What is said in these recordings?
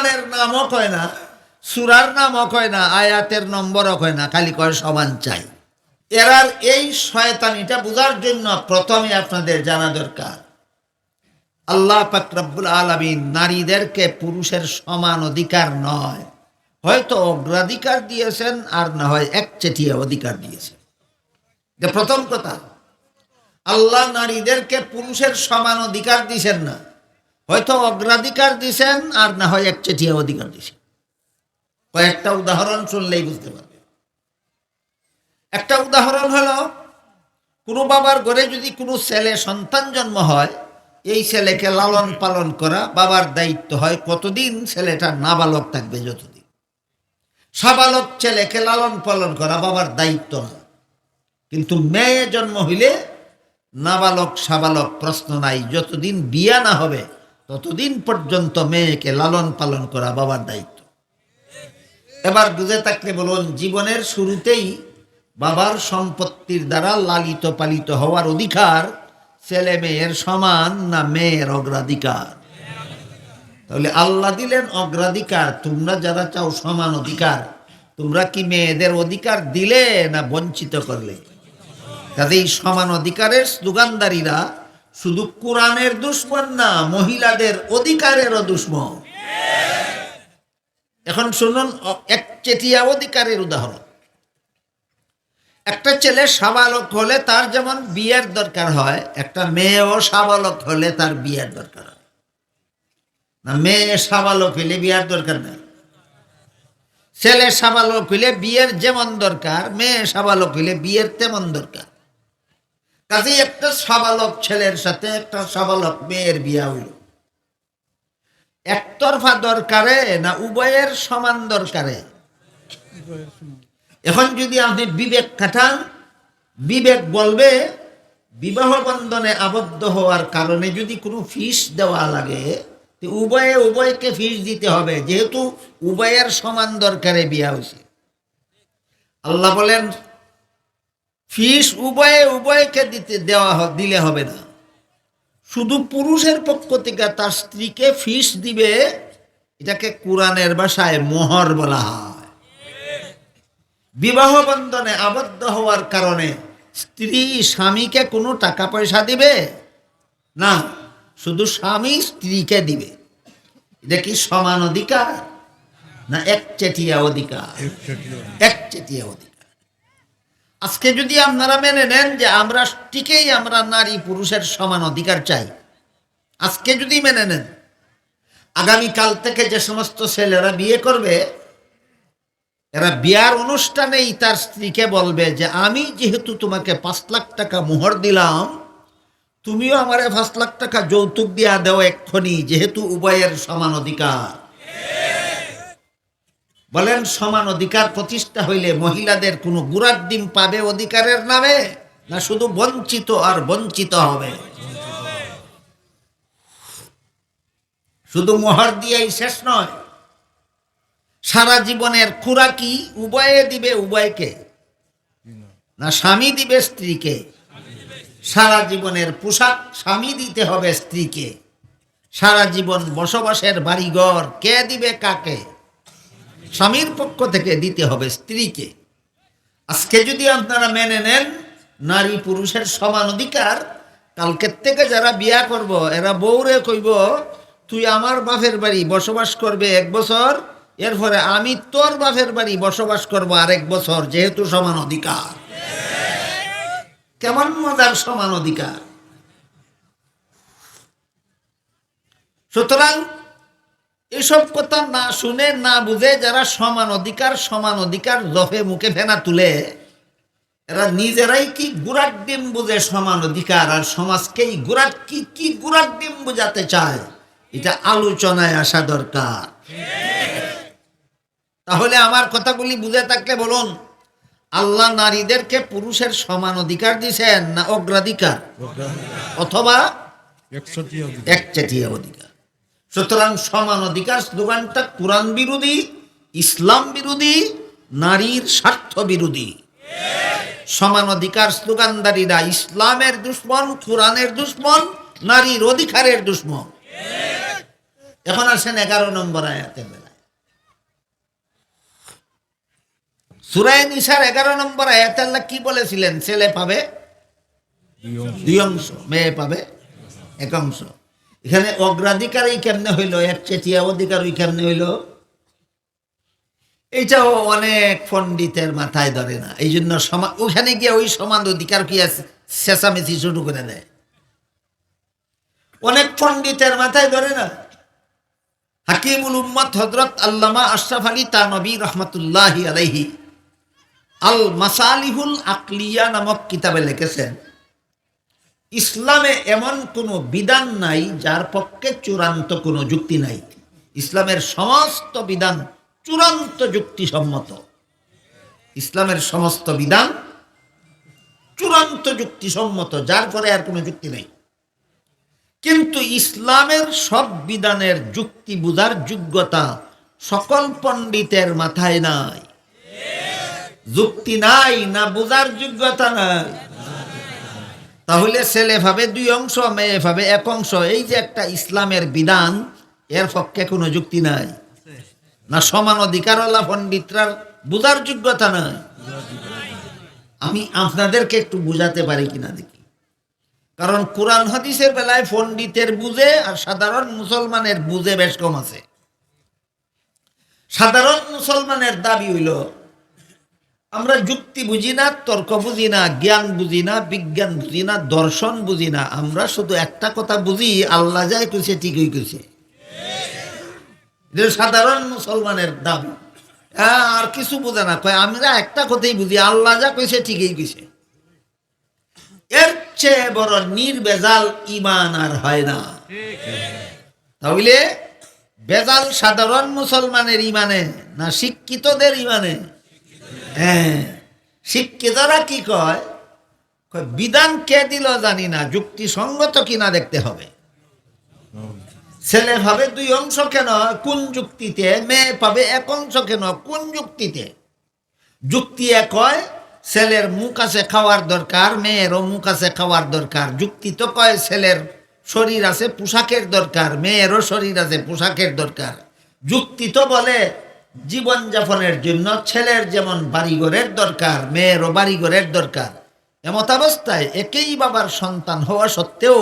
কোরআনের নামও কয় না, সুরার নামও কয় না, আয়াতের নম্বরও কয় না, খালি কয় সমান চাই। এরার এই শয়তানিটা বোঝার জন্য প্রথমে আপনাদের জানা দরকার। আল্লাহ পাকরাবুল আলমিন নারীদেরকে পুরুষের সমান অধিকার নয়। হয়তো অগ্রাধিকার দিয়েছেন, আর না হয় একচেটিয়া অধিকার দিয়েছেন। প্রথম কথা, আল্লাহ নারীদেরকে পুরুষের সমান অধিকার দিছেন না। হয়তো অগ্রাধিকার দিছেন, আর না হয় এক একচেটিয়া অধিকার দিছেন। কয়েকটা উদাহরণ শুনলেই বুঝতে পারবে। একটা উদাহরণ হলো, কোনো বাবার ঘরে যদি কোনো ছেলে সন্তান জন্ম হয়, এই ছেলেকে লালন পালন করা বাবার দায়িত্ব হয় কতদিন, ছেলেটা নাবালক থাকবে যতদিন। সাবালক ছেলেকে লালন পালন করা বাবার দায়িত্ব না। কিন্তু মেয়ে জন্ম হইলে নাবালক, সাবালক প্রশ্ন নাই, যতদিন বিয়া না হবে ততদিন পর্যন্ত মেয়েকে লালন পালন করা বাবার দায়িত্ব। এবার বুঝে থাকলে বলুন, জীবনের শুরুতেই বাবার সম্পত্তির দ্বারা লালিত পালিত হওয়ার অধিকার ছেলে মেয়ের সমান না মেয়ের অগ্রাধিকার? তাহলে আল্লাহ দিলেন অগ্রাধিকার, তোমরা যারা চাও সমান অধিকার, তোমরা কি মেয়েদের অধিকার দিলে না বঞ্চিত করলে? কাজেই সমান অধিকারের স্লোগানদারীরা শুধু কোরআনের দুশ্মন না, মহিলাদের অধিকারেরও দুশ্মন। এখন শুনুন, অ- একচেটিয়া অধিকারের উদাহরণ। একটা ছেলে সাবালক হলে তার যেমন বিয়ের দরকার হয়, একটা মেয়েও সাবালক হলে তার বিয়ের দরকার হয়। না, মেয়ে সাবালক হইলে বিয়ের দরকার নেই। ছেলে সাবালক হইলে বিয়ের যেমন দরকার, মেয়ে সাবালক হইলে বিয়ের তেমন দরকার। কাজেই একটা সাবালক ছেলের সাথে একটা সাবালক মেয়ের বিয়া হইল। একতরফা দরকারে না উভয়ের সমান দরকারে? এখন যদি আপনি বিবেক খাটান, বিবেক বলবে, বিবাহ বন্ধনে আবদ্ধ হওয়ার কারণে যদি কোনো ফিস দেওয়া লাগে উভয়ে, উভয়কে ফিস দিতে হবে, যেহেতু উভয়ের সমান দরকারে বিয়া হয়েছে আল্লাহ বলেন ফিস উভয়ে উভয়কে দিতে দেওয়া দিলে হবে না। শুধু পুরুষের পক্ষ থেকে তার স্ত্রীকে ফিস দিবে এটাকে কোরআনের ভাষায় মোহর বলা হয়। বিবাহ বন্ধনে আবদ্ধ হওয়ার কারণে স্ত্রী স্বামীকে কোনো টাকা পয়সা দিবে? না শুধু স্বামী স্ত্রীকে দিবে। এটা কি সমান অধিকার? না একচেটিয়া অধিকার? একচেটিয়া অধিকার। আজকে যদি আপনারা মেনে নেন যে আমরা টিকেই আমরা নারী পুরুষের সমান অধিকার চাই, আজকে যদি মেনে নেন, আগামীকাল থেকে যে সমস্ত ছেলেরা বিয়ে করবে, এরা বিয়ার অনুষ্ঠানেই তার স্ত্রীকে বলবে যে, আমি যেহেতু তোমাকে পাঁচ লাখ টাকা মোহর দিলাম, তুমিও আমারে পাঁচ লাখ টাকা যৌতুক দিয়া দেও এক্ষুনি, যেহেতু উভয়ের সমান অধিকার। বলেন, সমান অধিকার প্রতিষ্ঠা হইলে মহিলাদের কোনো গুড়ার ডিম পাবে অধিকারের নামে, না শুধু বঞ্চিত আর বঞ্চিত হবে? শুধু মোহর দিয়েই শেষ নয়, সারা জীবনের খুরাকি উভয়ে দিবে উভয়কে, না স্বামী দিবে স্ত্রীকে? সারা জীবনের পোশাক স্বামী দিতে হবে স্ত্রীকে, সারা জীবন বসবাসের বাড়িঘর কে দিবে কাকে? স্বামীর পক্ষ থেকে দিতে হবে স্ত্রীকে। আজকে যদি আপনারা মেনে নেন, নারী পুরুষের সমান অধিকার কালকের থেকে যারা বিয়া করব, এরা বউরে কইব, তুই আমার বাপের বাড়ি বসবাস করবে এক বছর, এরপরে আমি তোর বাপের বাড়ি বসবাস করব আরেক বছর, যেহেতু সমান অধিকার। কেমন মজার সমান অধিকার? সুতরাং এসব কথা না শুনে না বুঝে যারা সমান অধিকার সমান অধিকার জফে মুখে ফেনা তুলে এরা নিজেরাই কি গুড়ার ডিম বুঝে সমান অধিকার? আর সমাজকেই গুড়ার কি কি গুড়ার ডিম বুঝাতে চায়? এটা আলোচনায় আসা দরকার। তাহলে আমার কথাগুলি বুঝে থাকলে বলুন আল্লাহ নারীদেরকে পুরুষের সমান অধিকার দিছেন না অগ্রাধিকার? অথবা একচেটিয়া অধিকার। সুতরাং সমান অধিকার স্লোগানটা কোরআন বিরোধী, ইসলাম বিরোধী, নারীর স্বার্থ বিরোধী। সমান অধিকার স্লোগানদারীরা ইসলামের দুশ্মন, কোরআনের দুশ্মন, নারীর অধিকারের দুশ্মন। এখন আসেন এগারো নম্বর আয়াতের বেলায়। সুরায় নিসার এগারো নম্বর আয়াতে আল্লাহ কি বলেছিলেন? ছেলে পাবে? দুই অংশ। মেয়ে পাবে? এক অংশ। এখানে অগ্রাধিকারই কেমনে হইল? এক চেটিয়া অধিকার ওই কেমনে হইল? এইটাও অনেক পণ্ডিতের মাথায় ধরে না। এই জন্য সমা- ওইখানে গিয়ে ওই সমান অধিকার কি আছে? চেঁচামেচি শুরু করে দেয়। অনেক পণ্ডিতের মাথায় ধরে না। হাকিমুল উম্মত হজরত আল্লামা আশরাফ আলী তানবী রহমতুল্লাহ আলাইহি আল মাসালিহুল আকলিয়া নামক কিতাবে লিখেছেন। ইসলামে এমন কোনো বিধান নাই যার পক্ষে চূড়ান্ত কোনো যুক্তি নাই। ইসলামের সমস্ত বিধান চূড়ান্ত যুক্তিসম্মত। ইসলামের সমস্ত বিধান চূড়ান্ত যুক্তিসম্মত, যার পরে আর কোনো যুক্তি নেই। কিন্তু ইসলামের সব বিধানের যুক্তি বুঝার যোগ্যতা সকল পণ্ডিতের মাথায় নাই। যুক্তি নাই, না বুঝার যোগ্যতা নাই। তাহলে ছেলে ভাবে দুই অংশ, মেয়ে ভাবে এক অংশ, এই যে একটা ইসলামের বিধান, এর পক্ষে কোনো যুক্তি নাই। না সমান অধিকারওয়ালা পণ্ডিতরার বুঝার যোগ্যতা নাই। আমি আপনাদেরকে একটু বুঝাতে পারি কিনা দেখি। কারণ কোরআন হাদিসের বেলায় পণ্ডিতের বুঝে আর সাধারণ মুসলমানের বুঝে বেশ কম আছে। সাধারণ মুসলমানের দাবি হইল আমরা যুক্তি বুঝি না তর্ক বুঝি না জ্ঞান বুঝি না বিজ্ঞান বুঝি না দর্শন বুঝি না। আমরা শুধু একটা কথা বুঝি আল্লাহ যাই কইছে ঠিকই এটা সাধারণ মুসলমানের দাবি। হ্যাঁ, আর কিছু বোঝে না। কয় আমরা একটা কথাই বুঝি আল্লাহ যা কইছে ঠিকই কইছে। এর চেয়ে বড় নির্বেজাল ইমান আর হয় না। তাহলে বেজাল সাধারণ মুসলমানের ইমানে না শিক্ষিতদের ইমানে হ্যাঁ শিক্ষিতরা কি কয়? বিধান কে দিল জানি না, যুক্তিসঙ্গত কিনা দেখতে হবে। ছেলে ভাবে দুই অংশ কেন? কোন যুক্তিতে? মেয়ে পাবে এক অংশ কেন? কোন যুক্তিতে? যুক্তি এক হয়, ছেলের মুখ আছে খাওয়ার দরকার, মেয়েরও মুখ আছে খাওয়ার দরকার। যুক্তি তো কয়, ছেলের শরীর আছে পোশাকের দরকার, মেয়েরও শরীর আছে পোশাকের দরকার। যুক্তি তো বলে জীবনযাপনের জন্য ছেলের যেমন বাড়িঘরের দরকার, মেয়েরও বাড়িঘরের দরকার। এমতাবস্থায় একই বাবার সন্তান হওয়া সত্ত্বেও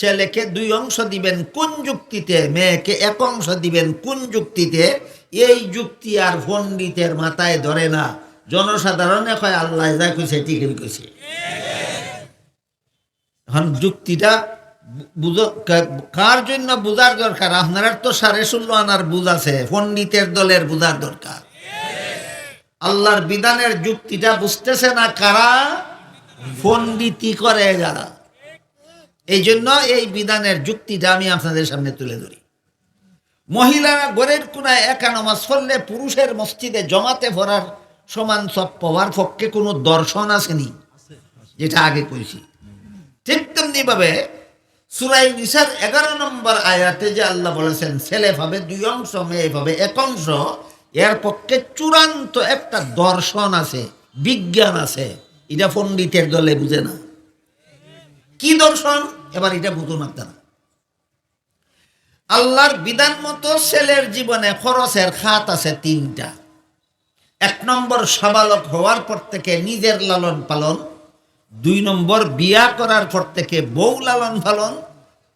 ছেলেকে দুই অংশ দিবেন কোন যুক্তিতে, মেয়েকে এক অংশ দিবেন কোন যুক্তিতে, এই যুক্তি আর পণ্ডিতের মাথায় ধরে না। জনসাধারণে কয়, আল্লাহ যা কইছে, ঠিকই কইছে। এখন যুক্তিটা কার জন্য বুঝার দরকার? আপনার তো সাড়ে ষোলো আনার বুঝ আছে, পণ্ডিতের দলের বুঝার দরকার। আল্লাহর বিধানের যুক্তিটা বুঝতেছে না কারা? পণ্ডিতি করে যারা। এই জন্য এই বিধানের যুক্তিটা আমি আপনাদের সামনে তুলে ধরি। মহিলারা গড়ের কোনায় একা নামাজ পড়লে পুরুষের মসজিদে জমাতে ভরার সমান সব পাওয়ার পক্ষে কোনো দর্শন আসেনি, যেটা আগে কইছি। ঠিক তেমনি ভাবে সুরাই নিসার এগারো নম্বর আয়াতে যে আল্লাহ বলেছেন, ছেলে ভাবে, দুই অংশ, মেয়ে ভাবে, এক অংশ, এর পক্ষে চূড়ান্ত একটা দর্শন আছে, বিজ্ঞান আছে। এটা পণ্ডিতের দলে বুঝে না। কি দর্শন? এবার এটা বুঝুন আপনারা। আল্লাহর বিধান মতো ছেলের জীবনে খরচের খাত আছে তিনটা। এক নম্বর সাবালক হওয়ার পর থেকে নিজের লালন পালন। দুই নম্বর বিয়া করার পর থেকে বউ লালন পালন।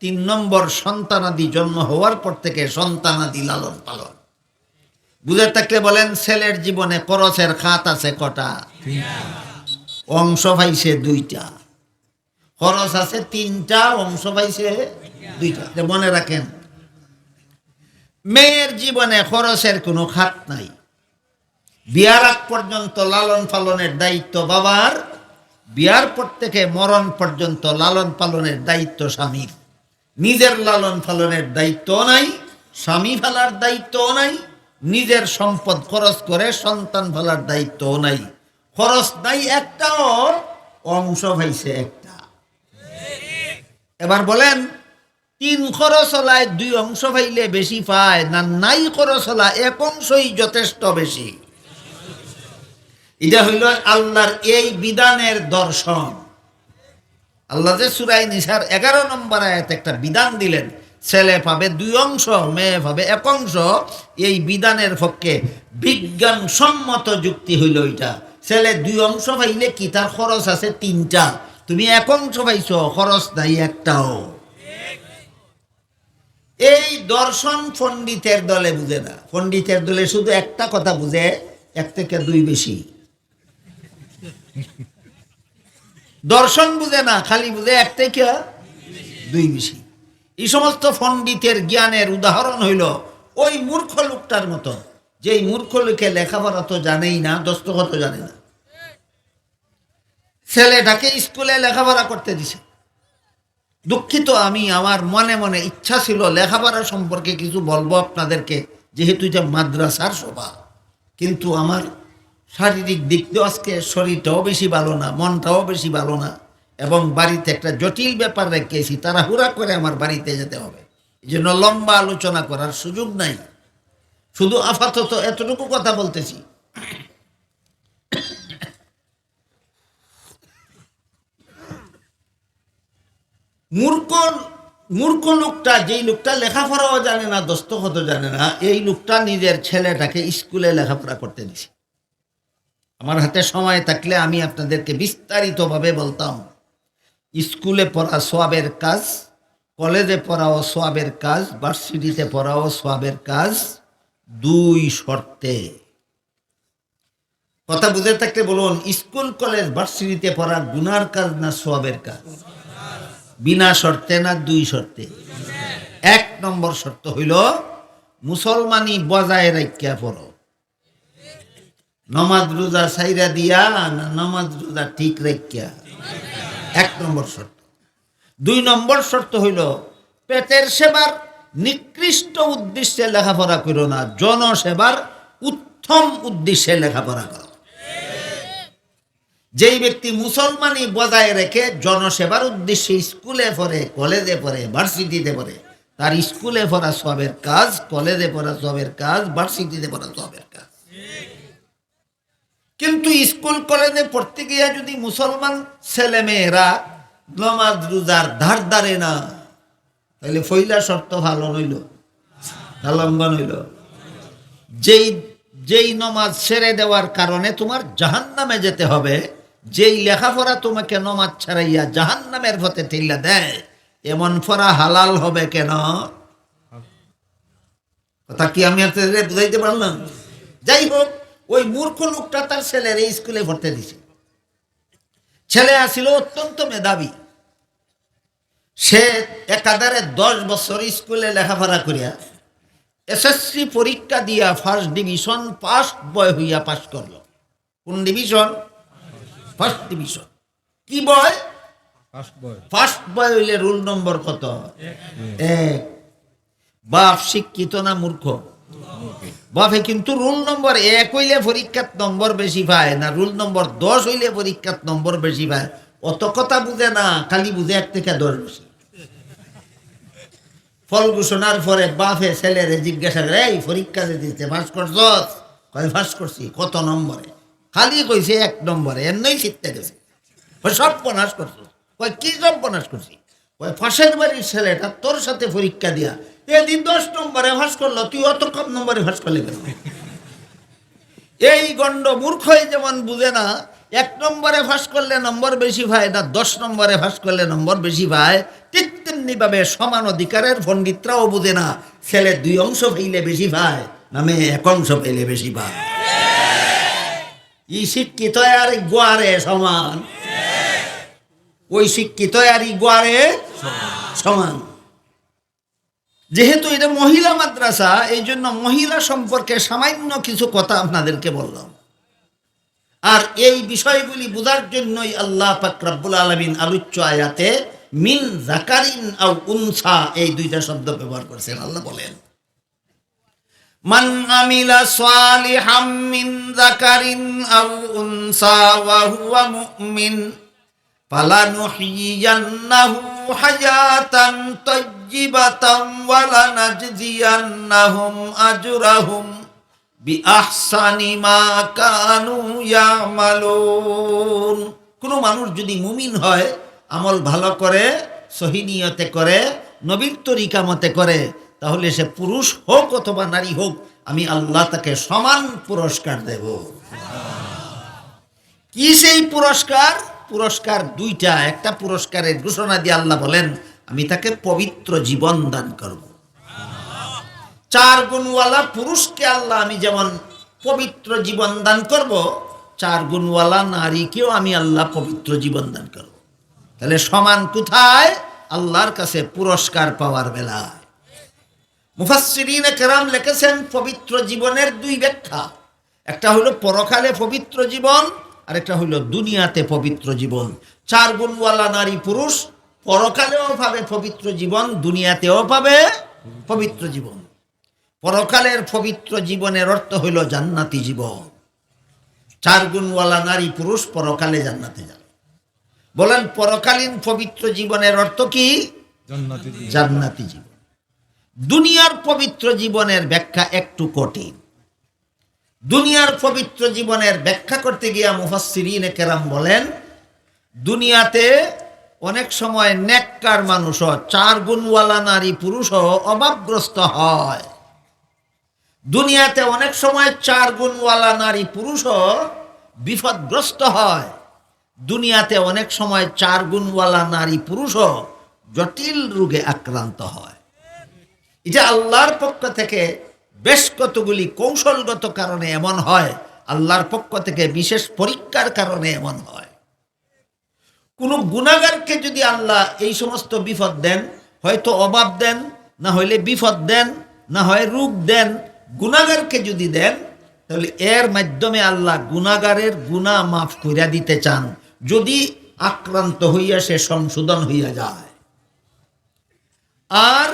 তিন নম্বর সন্তানাদি জন্ম হওয়ার পর থেকে সন্তানাদি লালন পালন। বুঝে থাকলে বলেন, ছেলের জীবনে খরচের খাত আছে কটা? অংশ পাইছে দুইটা। খরচ আছে তিনটা, অংশ পাইছে দুইটা। মনে রাখেন। মেয়ের জীবনে খরচের কোনো খাত নাই। বিয়ার আগ পর্যন্ত লালন পালনের দায়িত্ব বাবার, বিয়ার পর থেকে মরণ পর্যন্ত লালন পালনের দায়িত্ব স্বামীর। নিজের লালন পালনের দায়িত্ব নাই, স্বামী ফেলার দায়িত্ব নাই, নিজের সম্পদ খরচ করে সন্তান ফেলার দায়িত্ব নাই। খরচ নাই একটাও, অংশ পাইছে একটা। এবার বলেন, তিন খরচ হলায় দুই অংশ পাইলে বেশি পায় না নাই খরচ হলা এক অংশই যথেষ্ট বেশি? এটা হইল আল্লাহর এই বিধানের দর্শন। আল্লাহ যে সুরাই নিসার এগারো নম্বর আয়াত একটা বিধান দিলেন, ছেলে পাবে দুই অংশ, মেয়ে পাবে এক অংশ, এই বিধানের পক্ষে বিজ্ঞান সম্মত যুক্তি হইল এটা ছেলে দুই অংশ পাইলে কি তার খরচ আছে তিনটা? তুমি এক অংশ পাইছ, খরচ নাই একটাও। এই দর্শন পণ্ডিতের দলে বুঝে না। পণ্ডিতের দলে শুধু একটা কথা বুঝে, এক থেকে দুই বেশি। দর্শন বুঝে না, খালি বুঝে এক থেকে দুই বেশি এই সমস্ত পণ্ডিতের জ্ঞানের উদাহরণ হইল ওই মূর্খ লোকটার মতো। যে এই মূর্খ লোকে লেখাপড়া তো জানেই না, দস্তখত জানে না। ছেলেটাকে স্কুলে লেখাপড়া করতে দিছে। দুঃখিত আমি, আমার মনে মনে ইচ্ছা ছিল লেখাপড়া সম্পর্কে কিছু বলব আপনাদেরকে, যেহেতু এটা মাদ্রাসার সভা। কিন্তু আমার শারীরিক দিক দিয়ে আজকে শরীরটাও বেশি ভালো না, মনটাও বেশি ভালো না। এবং বাড়িতে একটা জটিল ব্যাপার রেখেছি তারা হুড়া করে আমার বাড়িতে যেতে হবে। এই জন্য লম্বা আলোচনা করার সুযোগ নাই। শুধু আপাতত এতটুকু কথা বলতেছি। মূর্খ মূর্খ লোকটা, যেই লোকটা লেখাপড়াও জানে না দস্তখত জানে না, এই লোকটা নিজের ছেলেটাকে স্কুলে লেখাপড়া করতে দিছে। আমার হাতে সময় থাকলে আমি আপনাদেরকে বিস্তারিতভাবে বলতাম। স্কুলে পড়া সোয়াবের কাজ, কলেজে পড়াও সোয়াবের কাজ, ভার্সিটিতে পড়াও সোয়াবের কাজ, দুই শর্তে। কথা বুঝে থাকলে বলুন, স্কুল, কলেজ, ভার্সিটিতে পড়া গুনার কাজ না সোয়াবের কাজ? বিনা শর্তে না দুই শর্তে? এক নম্বর শর্ত হইল, মুসলমানি বজায় রাখিয়া পড়ো। নমাজ রোজা সাইরা দিয়া না নমাজ রোজা ঠিক রাখিয়া। এক নম্বর শর্ত। দুই নম্বর শর্ত হইল, পেটের সেবার নিকৃষ্ট উদ্দেশ্যে লেখাপড়া করো না, জনসেবার উত্তম উদ্দেশ্যে লেখাপড়া করো। যেই ব্যক্তি মুসলমানি বজায় রেখে জনসেবার উদ্দেশ্যে স্কুলে পড়ে, কলেজে পড়ে, ভার্সিটিতে পড়ে, তার স্কুলে পড়া সবের কাজ, কলেজে পড়া সবের কাজ, ভার্সিটিতে পড়া সবের কাজ। কিন্তু স্কুল, কলেজে পড়তে গিয়া যদি মুসলমান ছেলে মেয়েরা নমাজ, রোজার ধার ধারে না তাহলে ফইলা শর্ত ভালো নইল লম্বা নইল যেই যেই নমাজ ছেড়ে দেওয়ার কারণে তোমার জাহান্নামে যেতে হবে, যেই লেখাপড়া তোমাকে নমাজ ছাড়াইয়া জাহান্নামের পথে ঠেলা দেয়, এমন ফরা হালাল হবে কেন? কথা কি আমি বুঝাইতে পারলাম? যাই হোক ওই মূর্খ লোকটা তার ছেলের এই স্কুলে ভর্তি দিছে ছেলে আসিল অত্যন্ত মেধাবী। সে একাধারে দশ বছর স্কুলে লেখাপড়া করিয়া এসএসসি পরীক্ষা দিয়া ফার্স্ট ডিভিশন ফার্স্ট বয় হইয়া পাস করল। কোন ডিভিশন ফার্স্ট ডিভিশন কি বয়? First boy. ফার্স্ট বয় হইলে রুল নম্বর কত? এক। বাপ শিক্ষিত না মূর্খ। বাপে কিন্তু রুল নম্বর এক হইলে পরীক্ষার নম্বর বেশি পায়, না রুল নম্বর দশ হইলে পরীক্ষার নম্বর বেশি পায়? অত কথা বুঝে না, খালি বুঝে এক থেকে দশ বেশি ফল ঘোষণার পরে বাপে ছেলেরে জিজ্ঞাসা করে, এই, পরীক্ষা যে দিতে পাস করছ কয় পাস করছি, কত নম্বরে? খালি কইছে এক নম্বরে এমনই শিখতে গেছে। সব পনাশ করছ কয়, কি সব পনাশ করছি? কয় ফাঁসের বাড়ির ছেলেটা তোর সাথে পরীক্ষা দিয়া এদিন দশ নম্বরে ভাস করল, তুই অত কম নম্বরে ভাস করলে কেন? এই গণ্ড মূর্খই যেমন বুঝে না, এক নম্বরে ফাঁস করলে নম্বর বেশি পায় না, দশ নম্বরে ফাঁস করলে নম্বর বেশি পায়, ঠিক তেমনি ভাবে সমান অধিকারের পণ্ডিতরাও বুঝে না, ছেলে দুই অংশ পাইলে বেশি পায় নামে এক অংশ পাইলে বেশি পায়। ই শিক্ষিত আর গোয়ারে সমান। ওই শিক্ষিত আর ই গোয়ারে সমান। যেহেতু এটা মহিলা মাদ্রাসা, এই জন্য মহিলা সম্পর্কে সামান্য কিছু কথা আপনাদেরকে বললাম। আর এই বিষয়গুলি বোঝার জন্যই আল্লাহ পাক রব্বুল আলমিন আলোচ্য আয়াতে মিন জাকারিন আও উনসা এই দুইটা শব্দ ব্যবহার করছেন। আল্লাহ বলেন, মান فلنحيينه حياة طيبة ولنجزينهم أجرهم بأحسن ما كانوا يعملون কোনো মানুষ যদি মুমিন হয় আমল ভালো করে সহিনিয়তে করে নবীর তরিকা মতে করে তাহলে সে পুরুষ হোক অথবা নারী হোক আমি আল্লাহ তাকে সমান পুরস্কার দেব কি সেই পুরস্কার পুরস্কার দুইটা, একটা পুরস্কারের ঘোষণা দিয়ে আল্লাহ বলেন, আমি তাকে পবিত্র জীবন দান করব। চার গুণওয়ালা পুরুষকে আল্লাহ আমি যেমন পবিত্র জীবন দান করব, চার গুণওয়ালা নারীকেও আমি আল্লাহ পবিত্র জীবন দান করব। তাহলে সমান কোথায়? আল্লাহর কাছে পুরস্কার পাওয়ার বেলায়। মুফাসসিরিন কেরাম লিখেছেন, পবিত্র জীবনের দুই ব্যাখ্যা। একটা হলো পরকালে পবিত্র জীবন আর একটা হলো দুনিয়াতে পবিত্র জীবন। চার গুণওয়ালা নারী পুরুষ পরকালেও পাবে পবিত্র জীবন দুনিয়াতেও পাবে পবিত্র জীবন। পরকালের পবিত্র জীবনের অর্থ হইল জান্নাতি জীবন। চার গুণওয়ালা নারী পুরুষ পরকালে জান্নাতে যাবে। বলেন পরকালীন পবিত্র জীবনের অর্থ কি? জান্নাতি জীবন। দুনিয়ার পবিত্র জীবনের ব্যাখ্যা একটু কঠিন। দুনিয়ার পবিত্র জীবনের ব্যাখ্যা করতে গিয়া মুফাসসিরিন কেরাম বলেন, দুনিয়াতে অনেক সময় নেককার মানুষও চার গুণওয়ালা নারী পুরুষও অভাবগ্রস্ত হয়। দুনিয়াতে অনেক সময় চার গুণওয়ালা নারী পুরুষও বিপদগ্রস্ত হয়। দুনিয়াতে অনেক সময় চার গুণওয়ালা নারী পুরুষও জটিল রোগে আক্রান্ত হয়। এটা আল্লাহর পক্ষ থেকে বেশ কতগুলি কৌশলগত কারণে এমন হয়, আল্লাহর পক্ষ থেকে বিশেষ পরীক্ষার কারণে এমন হয়। কোনো গুণাগারকে যদি আল্লাহ এই সমস্ত বিপদ দেন, হয়তো অভাব দেন, না হইলে বিপদ দেন, না হয় রূপ দেন, গুণাগারকে যদি দেন, তাহলে এর মাধ্যমে আল্লাহ গুণাগারের গুণা মাফ কইরা দিতে চান। যদি আক্রান্ত হইয়া সে সংশোধন হইয়া যায়। আর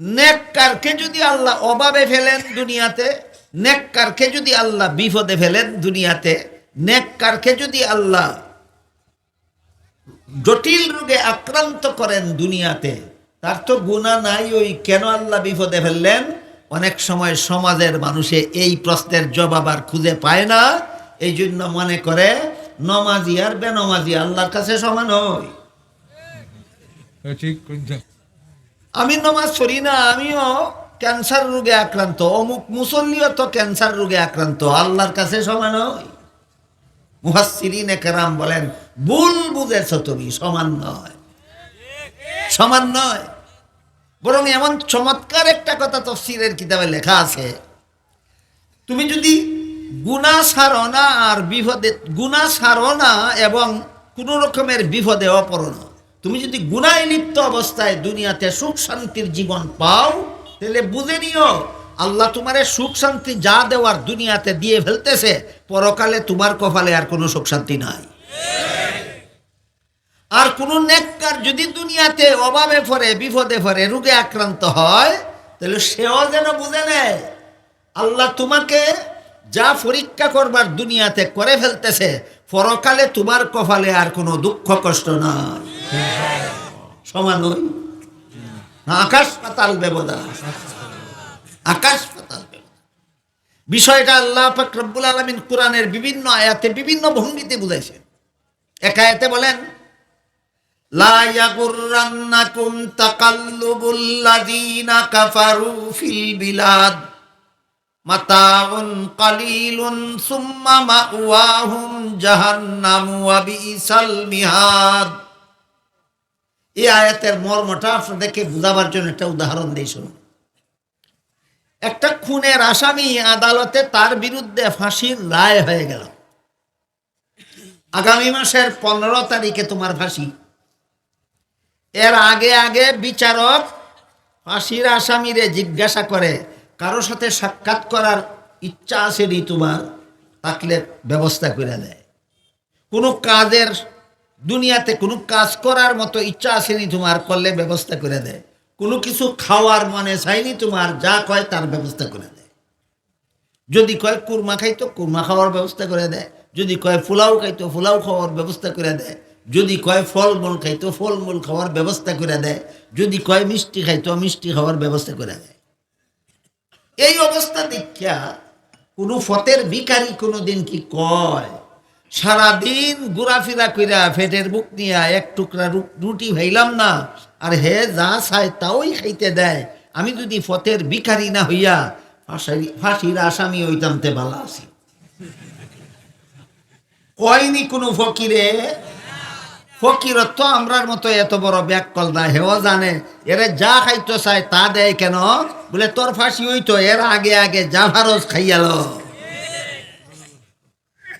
নেককারকে যদি আল্লাহ অভাবে ফেলেন দুনিয়াতে, নেককারকে যদি আল্লাহ বিপদে ফেলেন দুনিয়াতে, নেককারকে যদি আল্লাহ জটিল রোগে আক্রান্ত করেন দুনিয়াতে, তার তো গুণা নাই ওই কেন আল্লাহ বিপদে ফেললেন? অনেক সময় সমাজের মানুষে এই প্রশ্নের জবাব আর খুঁজে পায় না। এই জন্য মনে করে, নমাজি আর বেনমাজি আল্লাহর কাছে সমান হয়। ঠিক। আমি নমাজ পড়ি না, আমিও ক্যান্সার রোগে আক্রান্ত, অমুক মুসল্লিও তো ক্যান্সার রোগে আক্রান্ত, আল্লাহর কাছে সমান হয় মুহাসিরিন কেরাম বলেন, ভুল বুঝেছ তুমি, সমান নয়। সমান নয়। বরং এমন চমৎকার একটা কথা তো তফসিরের কিতাবে লেখা আছে। তুমি যদি গুণা সারো না আর বিপদে গুণা সারো না এবং কোনো রকমের বিপদে অপরো না। তুমি যদি গুণায় লিপ্ত অবস্থায় দুনিয়াতে সুখ শান্তির জীবন পাও, তাহলে বুঝে নিও, আল্লাহ তোমারে সুখ শান্তি যা দেওয়ার দুনিয়াতে দিয়ে ফেলতেছে, পরকালে তোমার কপালে আর কোনো সুখ শান্তি নাই। আর কোন নেককার যদি দুনিয়াতে অভাবে পড়ে, বিপদে পড়ে, রোগে আক্রান্ত হয়, তাহলে সেও যেন বুঝে নেয়, আল্লাহ তোমাকে যা পরীক্ষা করবার দুনিয়াতে করে ফেলতেছে পরকালে তোমার কপালে আর কোনো দুঃখ, কষ্ট নাই। সমান ওই আকাশ পাতাল ব্যবধান আকাশ পাতাল বিষয়টা আল্লাহ রব্বুল আলমিন কোরআনের বিভিন্ন আয়াতে, বিভিন্ন ভঙ্গিতে বুঝাইছেন। এক আয়াতে বলেন, লা ইয়াগুররান্নাকুম তাকাল্লুবুল্লাযীনা কাফারু ফিল বিলাদ। মাতাউন কালিলুন সুম্মা মাওয়াহুম জাহান্নাম ওয়া বিসাল মিহাদ। এই আয়াতের মর্মটা আপনাদেরকে বুঝাবার জন্য একটা উদাহরণ দিই শুনুন। একটা খুনের আসামি আদালতে তার বিরুদ্ধে ফাঁসির রায় হয়ে গেল। আগামী মাসের পনেরো তারিখে তোমার ফাঁসি। এর আগে আগে বিচারক ফাঁসির আসামিরে জিজ্ঞাসা করে কারোর সাথে সাক্ষাৎ করার ইচ্ছা আছে নি তোমার থাকলে ব্যবস্থা করে দেয়। কোনো কাজের দুনিয়াতে কোনো কাজ করার মতো ইচ্ছা আসেনি তোমার, করলে ব্যবস্থা করে দেয়। কোনো কিছু খাওয়ার মনে চাইনি তোমার, যা কয় তার ব্যবস্থা করে দেয়। যদি কয় কুরমা খাইতো কুরমা খাওয়ার ব্যবস্থা করে দেয়। যদি কয় পোলাও খাইতো পোলাও খাওয়ার ব্যবস্থা করে দেয়। যদি কয় ফল ফলমূল খাইতো ফলমূল খাওয়ার ব্যবস্থা করে দেয়। যদি কয় মিষ্টি খাইতো মিষ্টি খাওয়ার ব্যবস্থা করে দেয়। এই অবস্থা দেখিয়া কোনো ফতের ভিকারি কোনো দিন কি কয়, সারাদিন ঘোরাফেরা কইরা ফেটের বুক নিয়ে এক টুকরা রুটি ভাইলাম না, আর হে যা চায় তাওই খাইতে দেয়। আমি যদি ফতের ভিকারি না হইয়া ফাঁসি ফাঁসির আসামি হইতাম তে ভালো আছি। কয়নি কোনো ফকিরে? ফকিরত্ব আমরার মতো এত বড় ব্যাককল না, হেও জানে। এরা যা খাইতে চায় তা দেয় কেন? বলে, তোর ফাঁসি হইতো, এর আগে আগে যা ভারস খাইয়াল।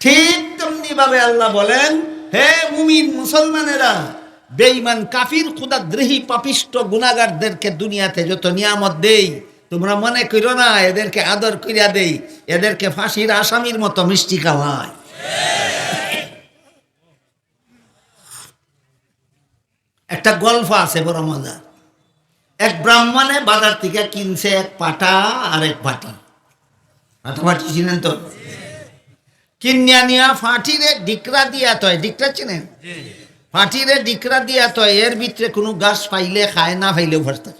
ঠিক তেমনি ভাবে আল্লাহ বলেন, হে মুমিন মুসলমানেরা, বেঈমান কাফির, ক্ষুদাদ্রোহী, পাপিষ্ট গুণাগারদেরকে দুনিয়াতে যত নিয়ামত দেই, তোমরা মনে করো না, এদেরকে আদর করিয়া দেই, এদেরকে ফাঁসির আসামির মতো মিষ্টি খাওয়ায়। একটা গল্প আছে বড় মজা। এক ব্রাহ্মণে বাজার থেকে কিনছে এক পাটা আর এক পাটি পাটা পাটি চিনেন তো? কিনিয়া নিয়া ফাটিরে ডিকরা দিয়া তয় ডিকরা চিনেন? ফাটিরে ডিকরা দিয়া তয় এর ভিতরে কোনো গাছ পাইলে খায় না পাইলেও ফাটতে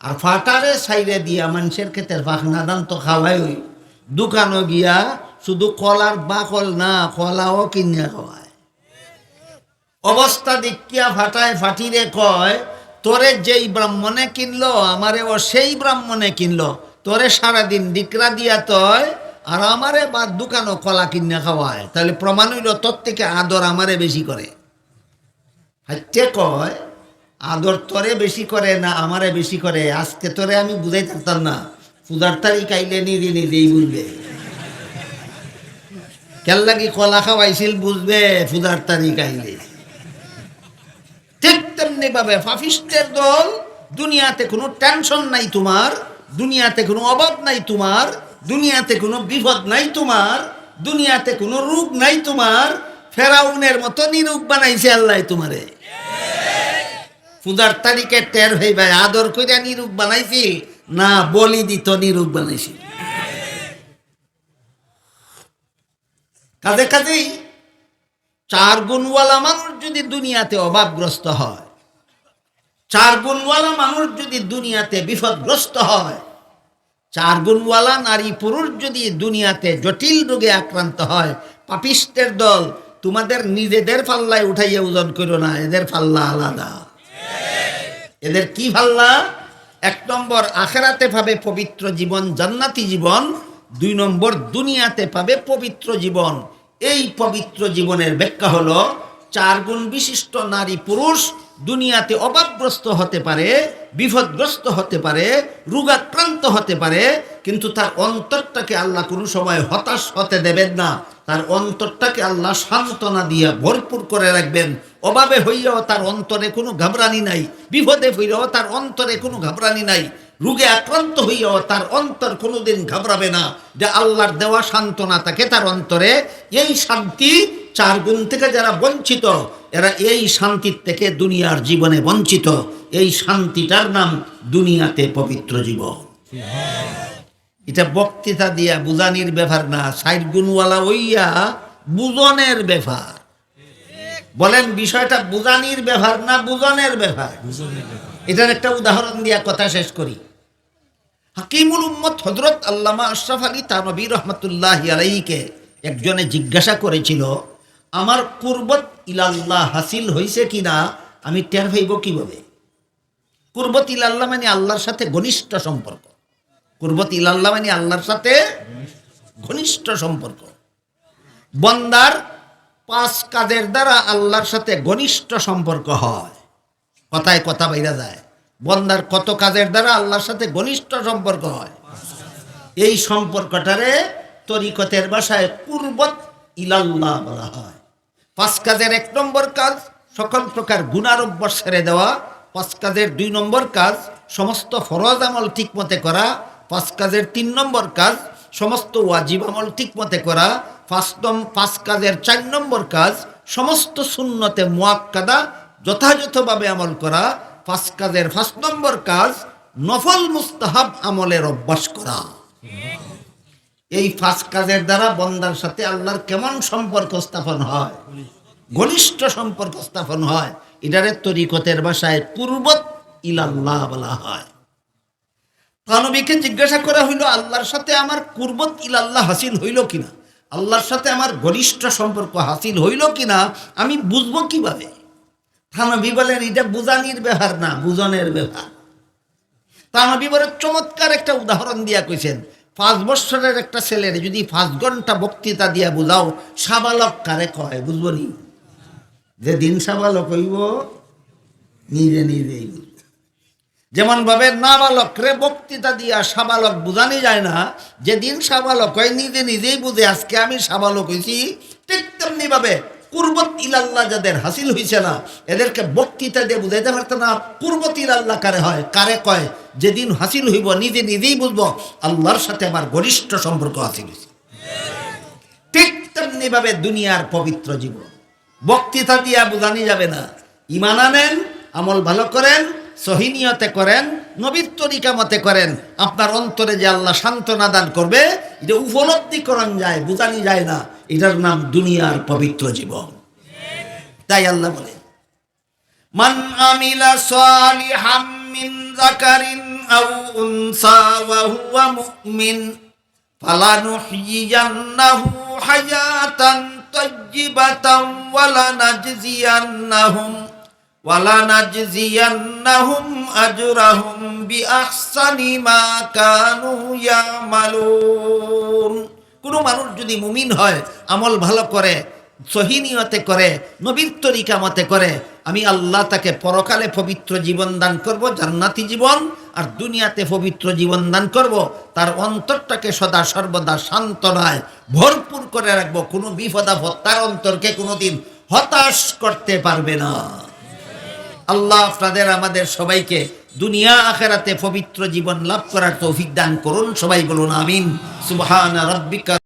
আর ফাটারে সাইরে দিয়া মানুষের ক্ষেত্রে পাখনা দান তো খাওয়াই দোকানও গিয়া শুধু কলার বাকল না কলাও কিনিয়া খাওয়ায়। অবস্থা দেখিয়া ফাটায় ফাটিরে কয়, তোরে যেই ব্রাহ্মণে কিনলো আমারে ও সেই ব্রাহ্মণে কিনলো। তোরে সারাদিন ডিকরা দিয়া তয়, আর আমারে বা দোকানও কলা কিনে খাওয়ায়। তাহলে প্রমাণ হইল, তোর থেকে আদর আমারে বেশি করে। হাইতে কয়, আদর তোরে বেশি করে না আমারে বেশি করে? আজকে তোরে আমি বুঝাই থাকতাম না। পূজার তারিখ আইলে নিজে নিজেই বুঝবে। কেন লাগি কলা খাওয়াইছিল বুঝবে, পূজার তারিখ আইলে। ঠিক তেমনি ভাবে ফাফিস্টের দল দুনিয়াতে কোনো টেনশন নাই তোমার, দুনিয়াতে কোনো অভাব নাই তোমার, দুনিয়াতে কোনো বিপদ নাই তোমার, দুনিয়াতে কোনো রোগ নাই তোমার, ফেরাউনের মতো নিরোগ বানাইছে আল্লাহ তোমারে। পূজার তারিখে টের হই ভাই আদর কইরা নিরোগ বানাইছি? না, বলি দিত নিরোগ বানাইছি। কাজে কাজেই চার গুণওয়ালা মানুষ যদি দুনিয়াতে অভাবগ্রস্ত হয় চার গুণওয়ালা মানুষ যদি দুনিয়াতে বিপদগ্রস্ত হয় চার গুণওয়ালা নারী পুরুষ যদি দুনিয়াতে জটিল রোগে আক্রান্ত হয় পাপিস্টের দল তোমাদের নিজেদের পাল্লায় উঠাইয়া ওজন করো না, এদের পাল্লা আলাদা। এদের কি পাল্লা? এক নম্বর, আখেরাতে পাবে পবিত্র জীবন, জান্নাতি জীবন। দুই নম্বর, দুনিয়াতে পাবে পবিত্র জীবন। এই পবিত্র জীবনের ব্যাখ্যা হলো, চার গুণ বিশিষ্ট নারী পুরুষ দুনিয়াতে অভাবগ্রস্ত হতে পারে, বিপদগ্রস্ত হতে পারে, রোগাক্রান্ত হতে পারে, কিন্তু তার অন্তরটাকে আল্লাহ কোনো সময় হতাশ হতে দেবেন না। তার অন্তরটাকে আল্লাহ সান্ত্বনা দিয়ে ভরপুর করে রাখবেন। অভাবে হইয়াও তার অন্তরে কোনো ঘাবরানি নাই, বিপদে হইয়াও তার অন্তরে কোনো ঘাবরানি নাই। রোগে আক্রান্ত হইয়াও তার অন্তর কোনোদিন ঘাবড়াবে না। যে আল্লাহর দেওয়া সান্ত্বনা তাকে তার অন্তরে এই শান্তি চার গুণ থেকে যারা বঞ্চিত এরা এই শান্তির থেকে দুনিয়ার জীবনে বঞ্চিত। এই শান্তিটার নাম দুনিয়াতে পবিত্র জীবন। এটা বক্তৃতা দিয়া বুঝানির ব্যাপার না সাইড গুণওয়ালা হইয়া বুজনের ব্যাপার। বলেন বিষয়টা বুঝানির ব্যাপার না বুজনের ব্যাপার। এটার একটা উদাহরণ দিয়া কথা শেষ করি। হাকিমুল উম্মত হজরত আল্লামা আশরাফ আলী তানবী রহমতুল্লাহ আলাইকে একজনে জিজ্ঞাসা করেছিল, আমার কুরবত ইলাল্লাহ হাসিল হয়েছে কি না আমি টের পাইব কীভাবে? কুরবত ইলাল্লাহ মানে আল্লাহর সাথে ঘনিষ্ঠ সম্পর্ক। কুরবত ইলাল্লাহ মানে আল্লাহর সাথে ঘনিষ্ঠ সম্পর্ক। বন্দার পাঁচ কাজের দ্বারা আল্লাহর সাথে ঘনিষ্ঠ সম্পর্ক হয়। কথায় কথা বাইরা যায়। বন্দার কত কাজের দ্বারা আল্লাহর সাথে ঘনিষ্ঠ সম্পর্ক হয়? এই সম্পর্কটারে তরিকতের ভাষায় কুরবত ইলাল্লাহ বলা হয়। পাঁচ কাজের এক নম্বর কাজ, সকল প্রকার গুণারোগ্য ছেড়ে দেওয়া। পাঁচ কাজের দুই নম্বর কাজ, সমস্ত ফরজ আমল ঠিকমতে করা। পাঁচ কাজের তিন নম্বর কাজ, সমস্ত ওয়াজিব আমল ঠিকমতে করা। পাঁচ নম, পাঁচ কাজের চার নম্বর কাজ, সমস্ত শূন্যতে মোয়াক্কাদা যথাযথভাবে আমল করা। পাঁচ কাজের পাঁচ নম্বর কাজ, নফল মুস্তাহাব আমলের অভ্যাস করা। এই পাঁচ কাজের দ্বারা বন্দার সাথে আল্লাহর কেমন সম্পর্ক স্থাপন হয়? ঘনিষ্ঠ সম্পর্ক স্থাপন হয়। এটারে তরিকতের ভাষায় পূর্বত ইলাল্লাহ বলা হয়। তানবীকে জিজ্ঞাসা করা হইল, আল্লাহর সাথে আমার কুরবত ইলাল্লাহ হাসিল হইল কিনা? আল্লাহর সাথে আমার ঘনিষ্ঠ সম্পর্ক হাসিল হইল কিনা? আমি বুঝব কীভাবে? থানবী বলেন, এটা বুঝানির ব্যাপার না বুঝনের ব্যাপার থানবী বলেন চমৎকার একটা উদাহরণ দিয়া কইছেন, পাঁচ বছরের একটা ছেলের যদি পাঁচ ঘণ্টা বক্তৃতা দিয়া বুঝাও, সাবালক কারে কয়, বুঝব নি? যে দিন সাবালক হইব, নিজে নিজেই যেমন ভাবে, নাবালক রে বক্তৃতা দিয়া সাবালক বুঝানি যায় না, যেদিন সাবালক হয়, নিজে নিজেই বুঝে, আজকে আমি সাবালক হয়েছি ঠিক তেমনি ভাবে কুরবত ইলাল্লাহ যাদের হাসিল হয়েছে না, এদেরকে বক্তৃতা দিয়ে বুঝাইতে পারতো না, কুরবত ইলাল্লাহ কারে হয়, কারে কয়? যেদিন হাসিল হইব, নিজে নিজেই বুঝব, আল্লাহর সাথে আমার ঘনিষ্ঠ সম্পর্ক হাসিল হয়েছে ঠিক তেমনি ভাবে দুনিয়ার পবিত্র জীবন। বক্তৃতা দিয়া বোঝানি যাবে না। ইমান আনেন, আমল ভালো করেন সহিনিয়তে করেন নবীর তরিকা মতে করেন, আপনার অন্তরে যে আল্লাহ সান্ত্বনা দান করবে, এটা উপলব্ধি করান যায়, বুঝানি যায় না, এটার নাম দুনিয়ার পবিত্র জীবন। তাই আল্লাহ বলে, মান আমিলা সালিহাম মিন যাকারিন আও উনসা ওয়া হুয়া মুমিন ফালানুহইয়ান্নাহু হায়াতান ওয়ালানাজিয়ান্নাহুম আজরাহুম বিআহসানি কোনো মানুষ যদি মুমিন হয়, আমল ভালো করে সহিনিয়তে করে, নবীর তরিকা মতে করে, আমি আল্লাহ তাকে পরকালে পবিত্র জীবন দান করব, জান্নাতি জীবন, আর দুনিয়াতে পবিত্র জীবন দান করব, তার অন্তরটাকে সদা সর্বদা শান্ত নয়, ভরপুর করে রাখব, কোনো বিপদাভদ তার অন্তরকে কোনোদিন হতাশ করতে পারবে না। আল্লাহ আপনাদের, আমাদের সবাইকে দুনিয়া আখেরাতে পবিত্র জীবন লাভ করার তৌফিক দান করুন। সবাই বলুন আমিন। সুবহান রব্বিকা